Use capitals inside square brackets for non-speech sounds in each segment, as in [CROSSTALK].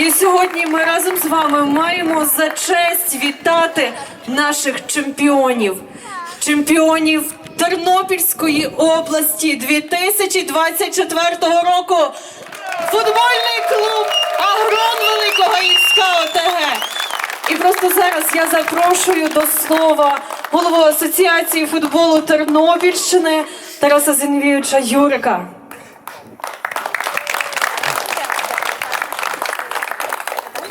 І сьогодні ми разом з вами маємо за честь вітати наших чемпіонів, чемпіонів Тернопільської області 2024 року. Футбольний клуб Агрон Великого Ільська ОТГ. І просто зараз я запрошую до слова голову Асоціації футболу Тернопільщини Тараса Зінвійовича Юрика.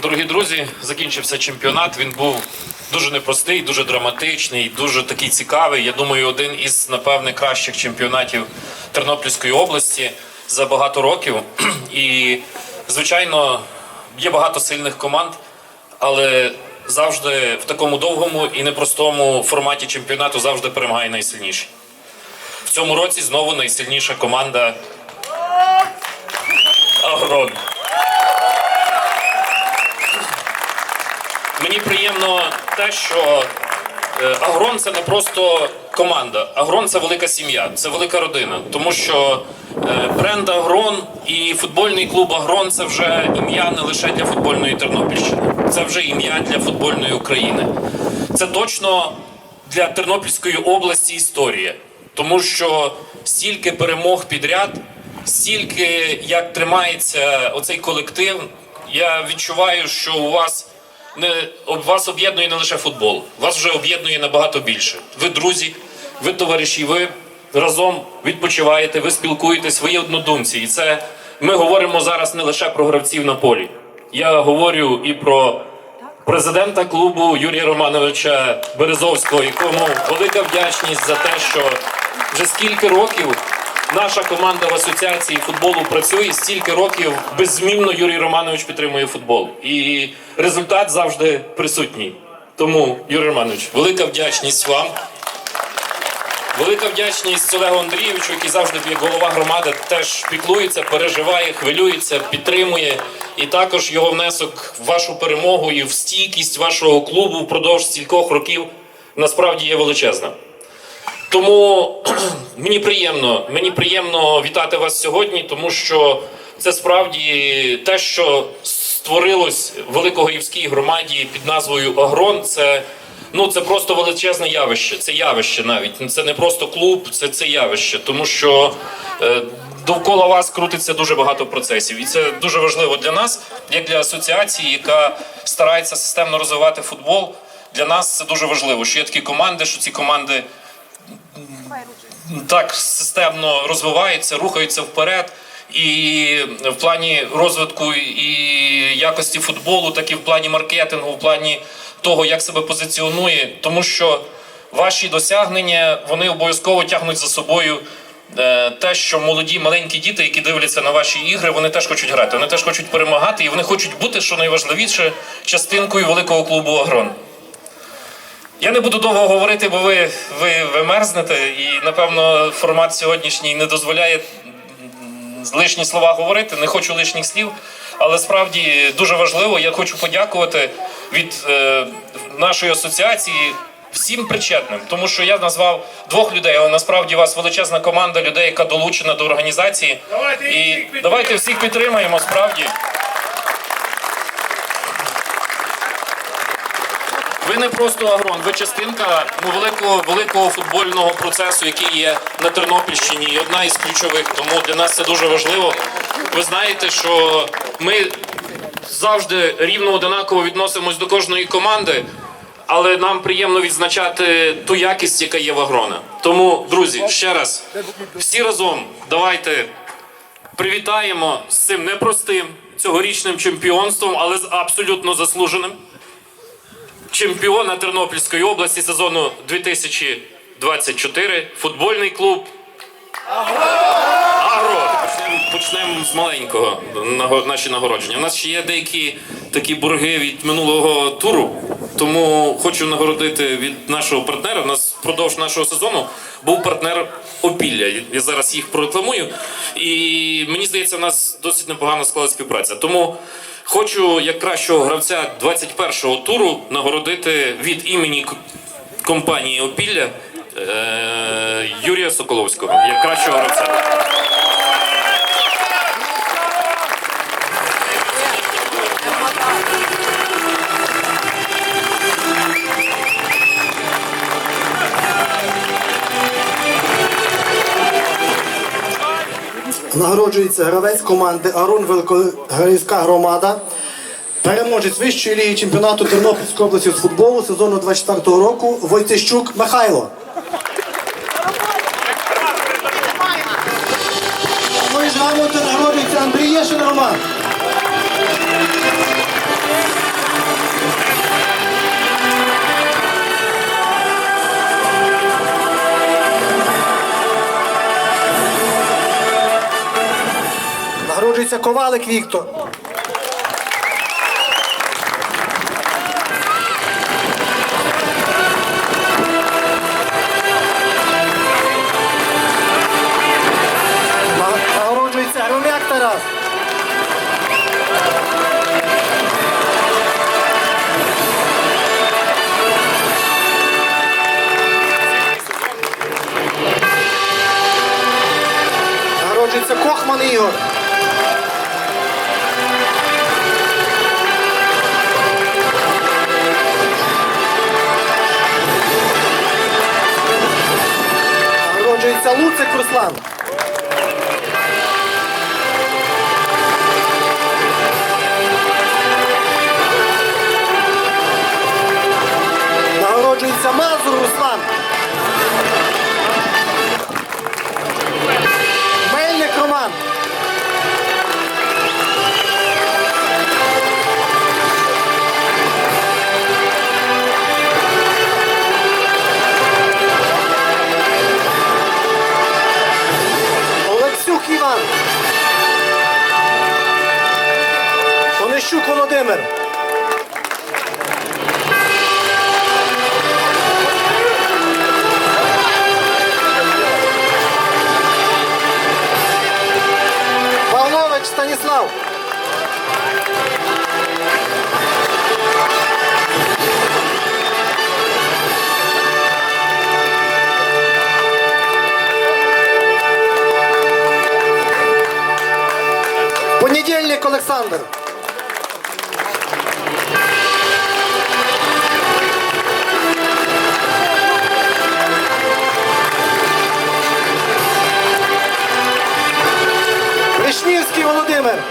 Дорогі друзі, закінчився чемпіонат. Він був дуже непростий, дуже драматичний, дуже такий цікавий. Я думаю, один із напевне кращих чемпіонатів Тернопільської області за багато років. [CLEARS THROAT] І, звичайно, є багато сильних команд, але завжди в такому довгому і непростому форматі чемпіонату завжди перемагає найсильніший. В цьому році знову найсильніша команда Агрон. Мені приємно те, що е, Агрон це не просто команда. Агрон це велика сім'я, це велика родина. Тому що е, бренд Агрон і футбольний клуб Агрон це вже ім'я не лише для футбольної Тернопільщини, це вже ім'я для футбольної України. Це точно для Тернопільської області історія. Тому що стільки перемог підряд, стільки як тримається оцей колектив, я відчуваю, що у вас не вас об'єднує не лише футбол, вас вже об'єднує набагато більше. Ви друзі, ви товариші, ви разом відпочиваєте, ви спілкуєтесь, ви є однодумці. І це ми говоримо зараз не лише про гравців на полі. Я говорю і про президента клубу Юрія Романовича Березовського, якому велика вдячність за те, що вже скільки років наша команда в асоціації футболу працює, стільки років беззмінно Юрій Романович підтримує футбол. І результат завжди присутній. Тому, Юрій Романович, велика вдячність вам. Велика вдячність Олегу Андрійовичу, який завжди як голова громади теж піклується, переживає, хвилюється, підтримує. І також його внесок в вашу перемогу і в стійкість вашого клубу впродовж стількох років насправді є величезна. Тому [CLEARS THROAT] мені приємно, мені приємно вітати вас сьогодні, тому що це справді те, що створилось в Великогоївській громаді під назвою Агрон. Це ну це просто величезне явище. Це явище навіть це не просто клуб, це це явище, тому що. Е, Довкола вас крутиться дуже багато процесів, і це дуже важливо для нас, як для асоціації, яка старається системно розвивати футбол. Для нас це дуже важливо, що є такі команди, що ці команди так системно розвиваються, рухаються вперед. І в плані розвитку і якості футболу, так і в плані маркетингу, в плані того, як себе позиціонує, тому що ваші досягнення вони обов'язково тягнуть за собою е, те, що молоді маленькі діти, які дивляться на ваші ігри, вони теж хочуть грати, вони теж хочуть перемагати, і вони хочуть бути, що найважливіше, частинкою великого клубу Агрон. Я не буду довго говорити, бо ви, ви, ви мерзнете, і напевно формат сьогоднішній не дозволяє лишні слова говорити. Не хочу лишніх слів, але справді дуже важливо. Я хочу подякувати від е, нашої асоціації всім причетним, тому що я назвав двох людей, але насправді у вас величезна команда людей, яка долучена до організації. Давайте і всіх давайте всіх підтримаємо. Справді. Ви не просто агрон, ви частинка ну, великого великого футбольного процесу, який є на Тернопільщині, і одна із ключових. Тому для нас це дуже важливо. Ви знаєте, що ми завжди рівно одинаково відносимось до кожної команди, але нам приємно відзначати ту якість, яка є в агрона. Тому, друзі, ще раз всі разом давайте привітаємо з цим непростим цьогорічним чемпіонством, але з абсолютно заслуженим чемпіона Тернопільської області сезону 2024 футбольний клуб. Почнемо з маленького наші нагородження. У нас ще є деякі такі борги від минулого туру. Тому хочу нагородити від нашого партнера. У нас впродовж нашого сезону був партнер Опілля. Я зараз їх прорекламую. І мені здається, у нас досить непогано склалася співпраця. Тому хочу як кращого гравця 21-го туру нагородити від імені компанії Опілля е, Юрія Соколовського як кращого гравця. Нагороджується гравець команди Арун Великогорівська громада. Переможець вищої ліги чемпіонату Тернопільської області з футболу сезону 24 року Войцещук Михайло. Ми ж нагороджується Андрієшин Роман. Нагороджується Ковалик Віктор. На- Нагороджується Громяк Тарас. Вишнівський Володимир.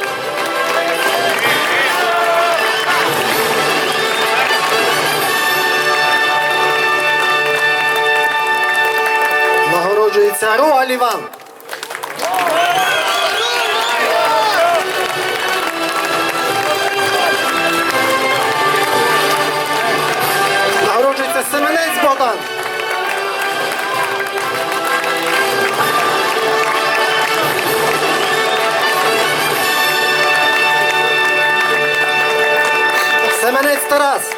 Нагороджується Рогаль Іван. Нагороджується Семенець Богдан. Семенець Тарас.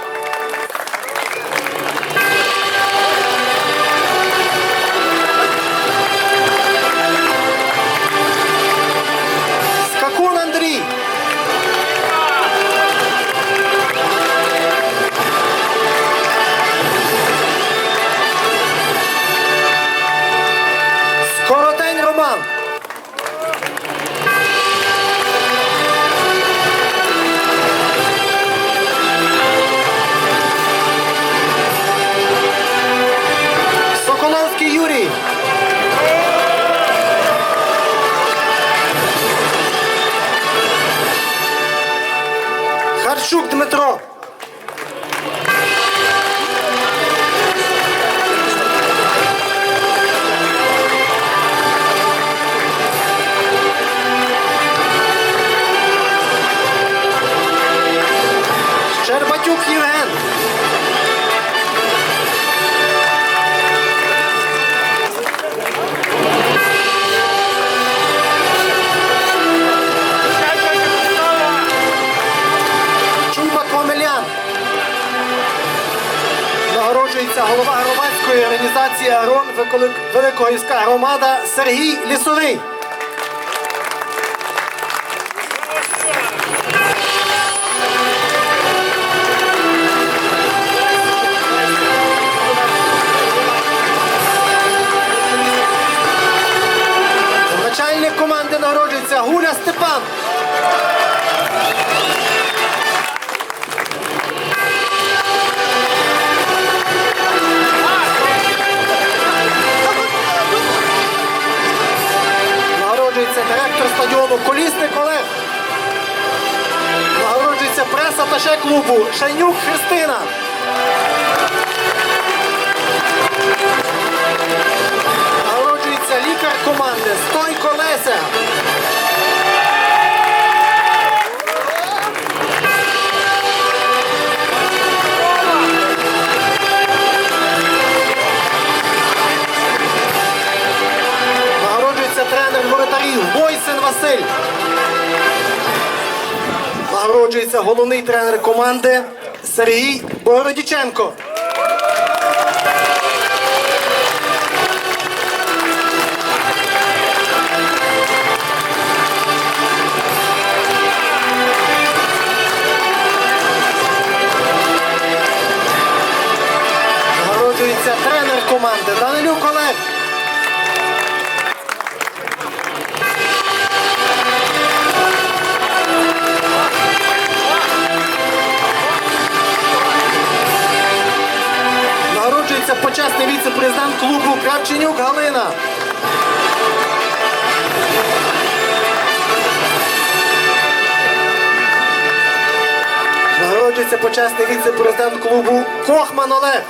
Голова громадської організації Агрон Великогірська громада Сергій Лісовий. Начальник команди нагороджується Гуля Степан. Клубу Шайнюк Христина. Народжується лікар команди Стойко Леся. Нагороджується тренер воротарів Бойсен Василь. Нагороджується головний тренер команди Сергій Богородіченко. Нагороджується тренер команди клубу Кравченюк Галина. Нагороджується почесний віце-президент клубу Кохман Олег.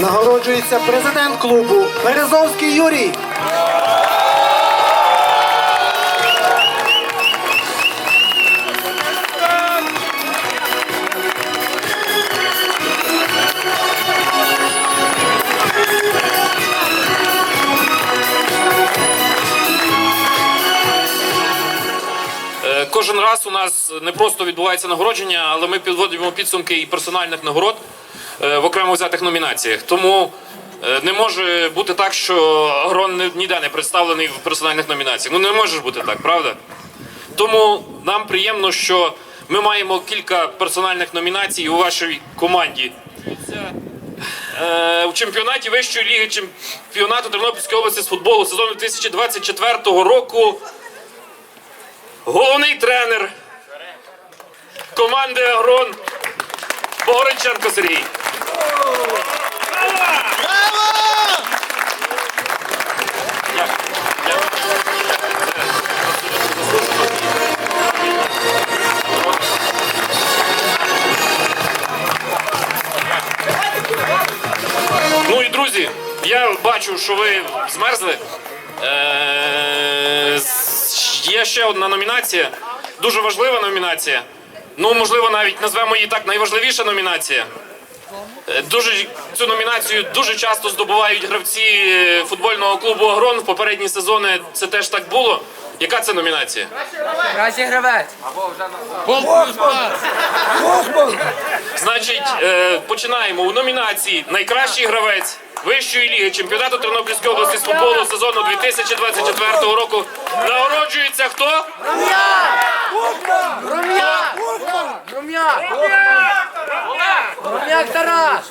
Нагороджується президент клубу Березовський Юрій. Нас не просто відбувається нагородження, але ми підводимо підсумки і персональних нагород е, в окремо взятих номінаціях. Тому е, не може бути так, що Агрон ніде не представлений в персональних номінаціях. Ну не може бути так, правда? Тому нам приємно, що ми маємо кілька персональних номінацій у вашій команді. Е, У чемпіонаті Вищої ліги чемпіонату Тернопільської області з футболу сезону 2024 року головний тренер команди Агрон Богородченко Сергій. Ну і друзі, я бачу, що ви змерзли. Е, Є ще одна номінація, дуже важлива номінація. Ну, можливо, навіть назвемо її так найважливіша номінація. Е, Дуже цю номінацію дуже часто здобувають гравці е, футбольного клубу Агрон. В попередні сезони це теж так було. Яка це номінація? Кращий гравець. Значить, е, починаємо у номінації Найкращий гравець Вищої ліги чемпіонату Тернопільської області з футболу сезону 2024 року. Нагороджується хто? Рум'як! Рум'як! Рум'як Тарас!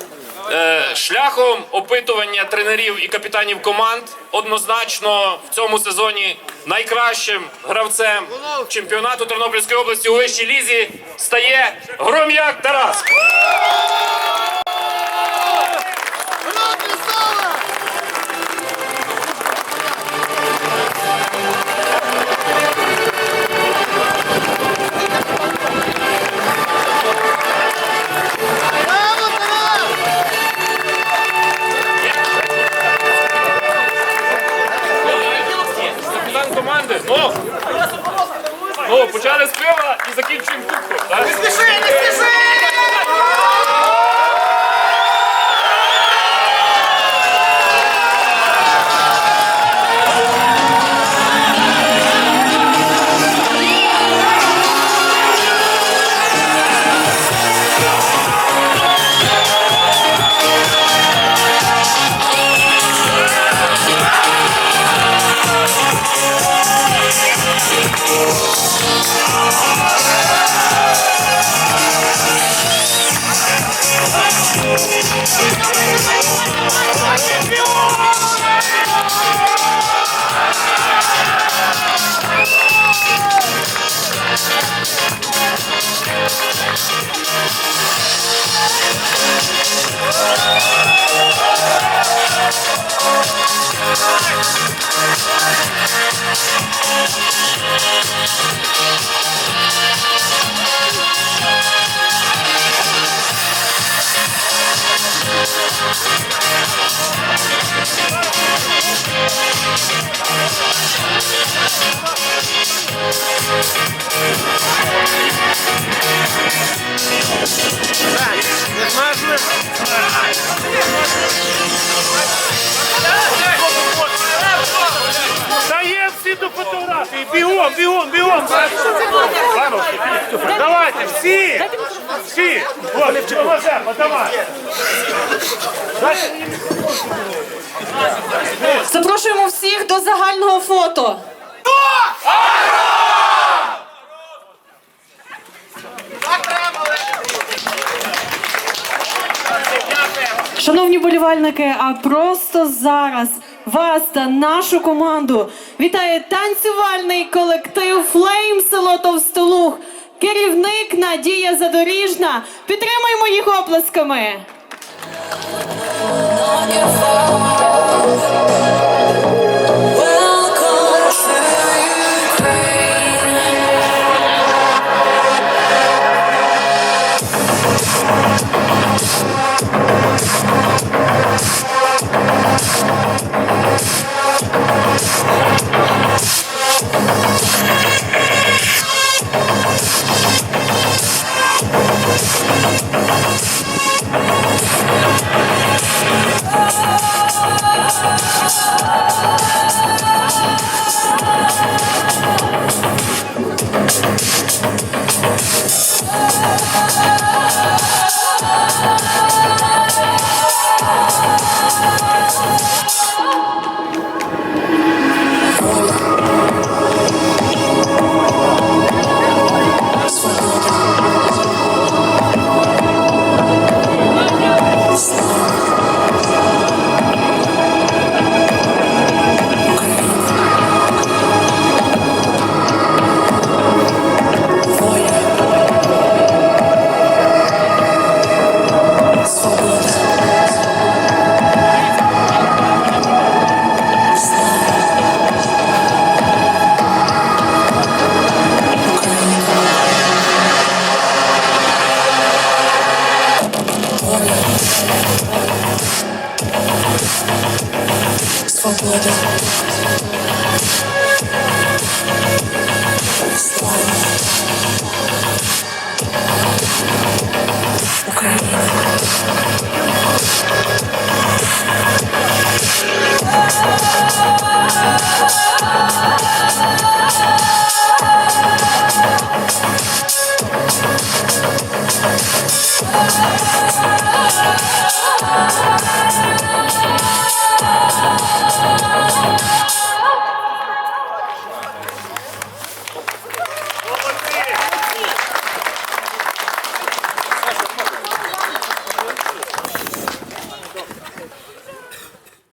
Шляхом опитування тренерів і капітанів команд однозначно в цьому сезоні найкращим гравцем чемпіонату Тернопільської області у вищій лізі стає Гром'як Тарас. Фотографії. Бігом, бігом, бігом. Давайте, всі. Всі. От, Мазепа, давай. Запрошуємо всіх до загального фото. Шановні болівальники, а просто зараз вас та нашу команду вітає танцювальний колектив Флейм село Столух. керівник Надія Задоріжна. Підтримуємо їх оплесками. Thank you.